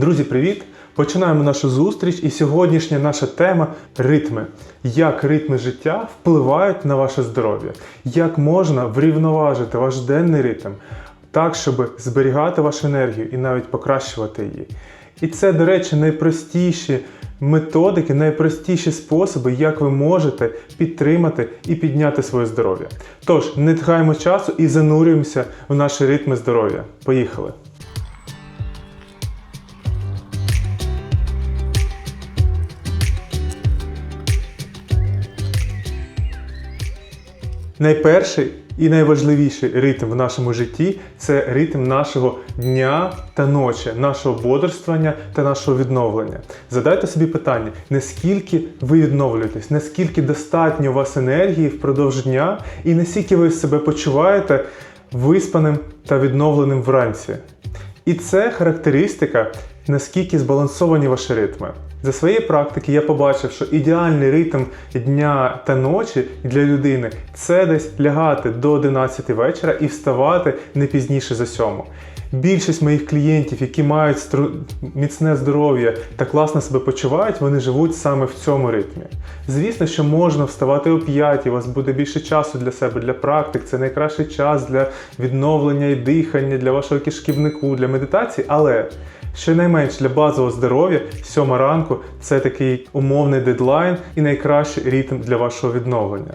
Друзі, привіт! Починаємо нашу зустріч, і сьогоднішня наша тема ритми. Як ритми життя впливають на ваше здоров'я? Як можна врівноважити ваш денний ритм так, щоб зберігати вашу енергію і навіть покращувати її? І це, до речі, найпростіші методики, найпростіші способи, як ви можете підтримати і підняти своє здоров'я. Тож, не тгаємо часу і занурюємося в наші ритми здоров'я. Поїхали! Найперший і найважливіший ритм в нашому житті це ритм нашого дня та ночі, нашого бодрствування та нашого відновлення. Задайте собі питання, наскільки ви відновлюєтесь, наскільки достатньо у вас енергії впродовж дня, і наскільки ви себе почуваєте виспаним та відновленим вранці. І це характеристика, наскільки збалансовані ваші ритми. За своєї практики я побачив, що ідеальний ритм дня та ночі для людини це десь лягати до 11 вечора і вставати не пізніше за 7. Більшість моїх клієнтів, які мають стру- міцне здоров'я та класно себе почувають, вони живуть саме в цьому ритмі. Звісно, що можна вставати о 5, у вас буде більше часу для себе, для практик. Це найкращий час для відновлення і дихання, для вашого кишківнику, для медитації, але Щонайменш для базового здоров'я, сьома ранку це такий умовний дедлайн і найкращий ритм для вашого відновлення.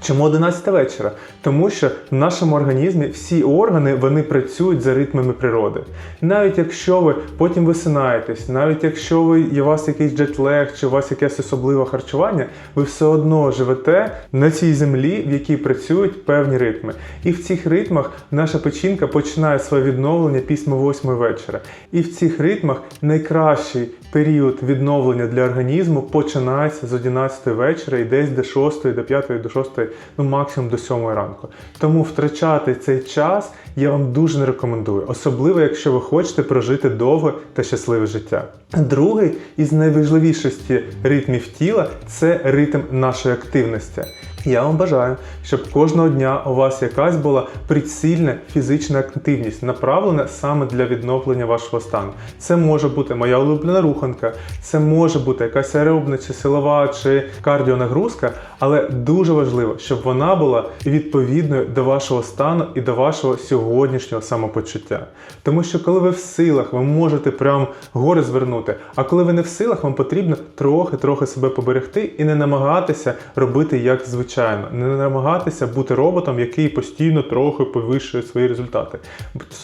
Чому 11 вечора? Тому що в нашому організмі всі органи вони працюють за ритмами природи. Навіть якщо ви потім висинаєтесь, навіть якщо ви є у вас якийсь джетлег чи у вас якесь особливе харчування, ви все одно живете на цій землі, в якій працюють певні ритми. І в цих ритмах наша печінка починає своє відновлення після 8 вечора. І в цих ритмах найкращий період відновлення для організму починається з 11 вечора і десь до 6, до 5, до 6, ну максимум до 7 ранку. Тому втрачати цей час я вам дуже не рекомендую, особливо якщо ви хочете прожити довге та щасливе життя. Другий із найважливіших ритмів тіла це ритм нашої активності. Я вам бажаю, щоб кожного дня у вас якась була прицільна фізична активність, направлена саме для відновлення вашого стану. Це може бути моя улюблена руханка, це може бути якась аеробна чи силова чи кардіонагрузка, але дуже важливо, щоб вона була відповідною до вашого стану і до вашого сьогоднішнього самопочуття. Тому що коли ви в силах, ви можете прям гори звернути. А коли ви не в силах, вам потрібно трохи-трохи себе поберегти і не намагатися робити як звичайно, не намагатися бути роботом, який постійно трохи повищує свої результати.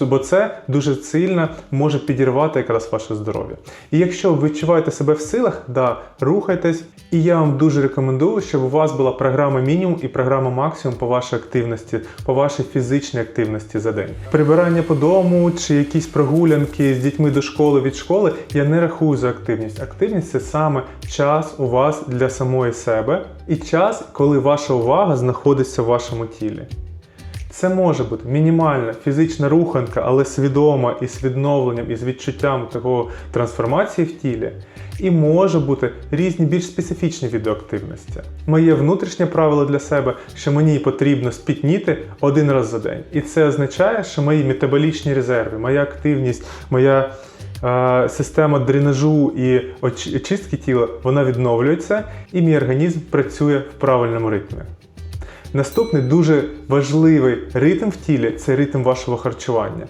Бо це дуже сильно може підірвати якраз ваше здоров'я. І якщо ви відчуваєте себе в силах, да, рухайтесь. І я вам дуже рекомендую, щоб у вас була програма мінімум і програма максимум по вашій активності, по вашій фізичній активності за день. Прибирання по дому чи якісь прогулянки з дітьми до школи від школи я не рахую за активність. Активність це саме час у вас для самої себе і час, коли ваша увага знаходиться в вашому тілі. Це може бути мінімальна фізична руханка, але свідома і з відновленням, і з відчуттям такого трансформації в тілі. І може бути різні більш специфічні види активності. Моє внутрішнє правило для себе, що мені потрібно спітніти один раз за день. І це означає, що мої метаболічні резерви, моя активність, моя е, система дренажу і оч- очистки тіла, вона відновлюється, і мій організм працює в правильному ритмі. Наступний дуже важливий ритм в тілі це ритм вашого харчування.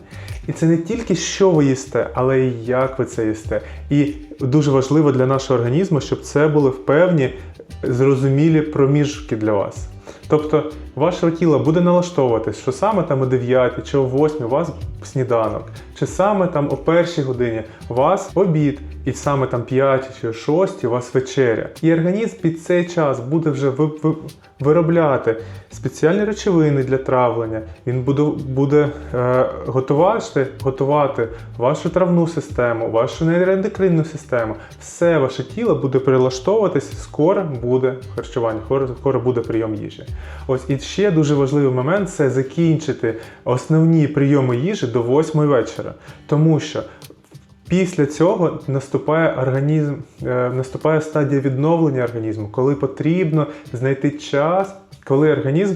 І це не тільки що ви їсте, але і як ви це їсте. І дуже важливо для нашого організму, щоб це були певні зрозумілі проміжки для вас. Тобто ваше тіло буде налаштовуватись, що саме там о 9 чи о 8 у вас сніданок, чи саме там о першій годині у вас обід, і саме там 5 чи 6 у вас вечеря. І організм під цей час буде вже ви- ви- виробляти спеціальні речовини для травлення. Він буде, буде е, готувати, готувати вашу травну систему, вашу нейроендокринну систему. Все ваше тіло буде прилаштовуватись, скоро буде харчування, скоро, скоро буде прийом їжі. Ось і ще дуже важливий момент це закінчити основні прийоми їжі до 8 вечора. Тому що Після цього наступає організм, е, наступає стадія відновлення організму, коли потрібно знайти час, коли організм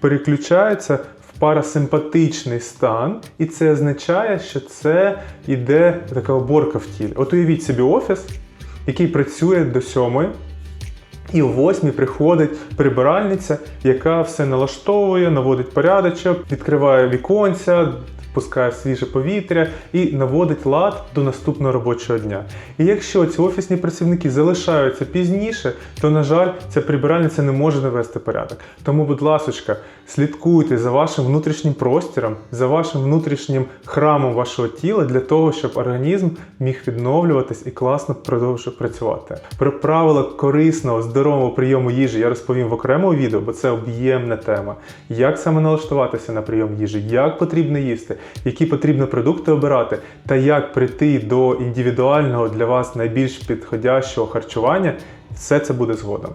переключається в парасимпатичний стан, і це означає, що це йде така оборка в тілі. От уявіть собі офіс, який працює до сьомої. І о восьмій приходить прибиральниця, яка все налаштовує, наводить порядочок, відкриває віконця, пускає свіже повітря і наводить лад до наступного робочого дня. І якщо ці офісні працівники залишаються пізніше, то, на жаль, ця прибиральниця не може навести порядок. Тому, будь ласочка, слідкуйте за вашим внутрішнім простіром, за вашим внутрішнім храмом вашого тіла для того, щоб організм міг відновлюватись і класно продовжувати працювати. Про правила корисного, здорового прийому їжі я розповім в окремому відео, бо це об'ємна тема. Як саме налаштуватися на прийом їжі, як потрібно їсти, які потрібно продукти обирати, та як прийти до індивідуального для вас найбільш підходящого харчування, все це буде згодом.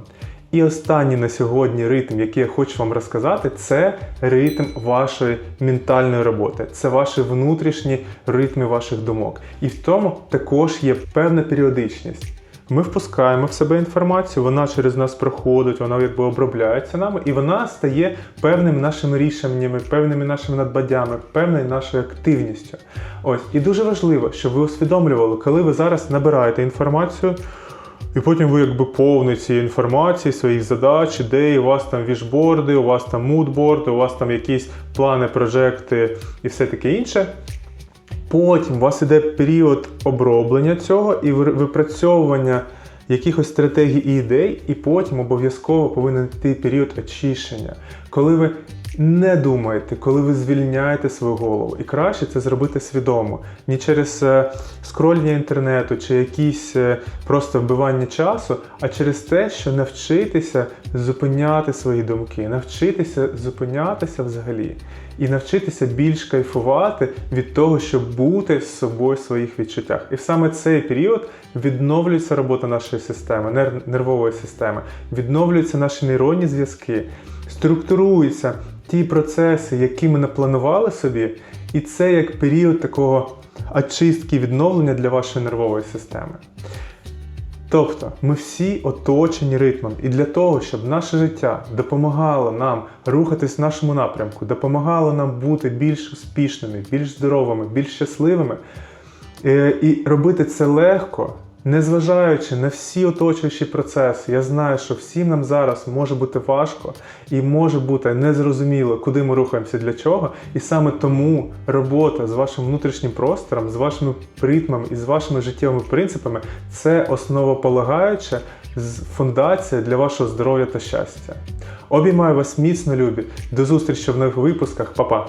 І останній на сьогодні ритм, який я хочу вам розказати, це ритм вашої ментальної роботи. Це ваші внутрішні ритми ваших думок. І в тому також є певна періодичність. Ми впускаємо в себе інформацію, вона через нас проходить, вона якби обробляється нами, і вона стає певними нашими рішеннями, певними нашими надбадями, певною нашою активністю. Ось і дуже важливо, щоб ви усвідомлювали, коли ви зараз набираєте інформацію. І потім ви якби повні цієї інформації, своїх задач, ідей, у вас там вішборди, у вас там мудборди, у вас там якісь плани, прожекти і все таке інше. Потім у вас іде період оброблення цього і випрацьовування якихось стратегій і ідей, і потім обов'язково повинен йти період очищення, коли ви не думаєте, коли ви звільняєте свою голову. І краще це зробити свідомо, не через е, скроління інтернету чи якісь е, просто вбивання часу, а через те, що навчитися зупиняти свої думки, навчитися зупинятися взагалі і навчитися більш кайфувати від того, щоб бути з собою в своїх відчуттях. І в саме цей період відновлюється робота нашої системи, нервової системи, відновлюються наші нейронні зв'язки, структуруються ті процеси, які ми напланували собі, і це як період такого очистки відновлення для вашої нервової системи. Тобто ми всі оточені ритмом, і для того, щоб наше життя допомагало нам рухатись в нашому напрямку, допомагало нам бути більш успішними, більш здоровими, більш щасливими, е, і робити це легко, незважаючи на всі оточуючі процеси. Я знаю, що всім нам зараз може бути важко і може бути незрозуміло, куди ми рухаємося для чого. І саме тому робота з вашим внутрішнім простором, з вашими ритмами і з вашими життєвими принципами це основополагаюча фундація для вашого здоров'я та щастя. Обіймаю вас міцно, любі. До зустрічі в нових випусках. Па-па!